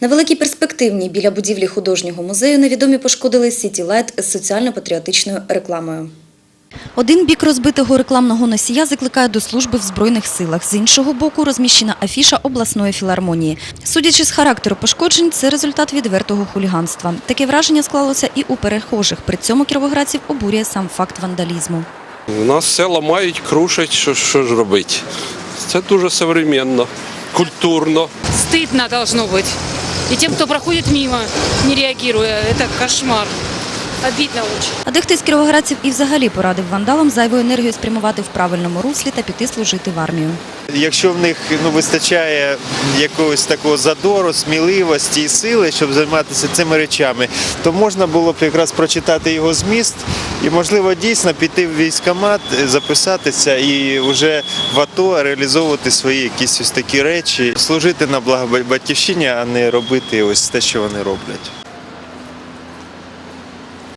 На великій перспективній біля будівлі художнього музею невідомі пошкодили сіті-лайт з соціально-патріотичною рекламою. Один бік розбитого рекламного носія закликає до служби в Збройних силах. З іншого боку розміщена афіша обласної філармонії. Судячи з характеру пошкоджень, це результат відвертого хуліганства. Таке враження склалося і у перехожих. При цьому кіровоградців обурює сам факт вандалізму. У нас все ламають, крушать, що, що ж робити. Це дуже современно, культурно. Стыдно должно быть. И тем, кто проходит мимо, не реагируя, это кошмар. Обидно очень. А дехто з кіровоградців і взагалі порадив вандалам зайву енергію спрямувати в правильному руслі та піти служити в армію. Якщо в них ну, вистачає якогось такого задору, сміливості і сили, щоб займатися цими речами, то можна було б якраз прочитати його зміст і, можливо, дійсно піти в військкомат, записатися і вже в АТО реалізовувати свої якісь ось такі речі, служити на благо батьківщині, а не робити ось те, що вони роблять.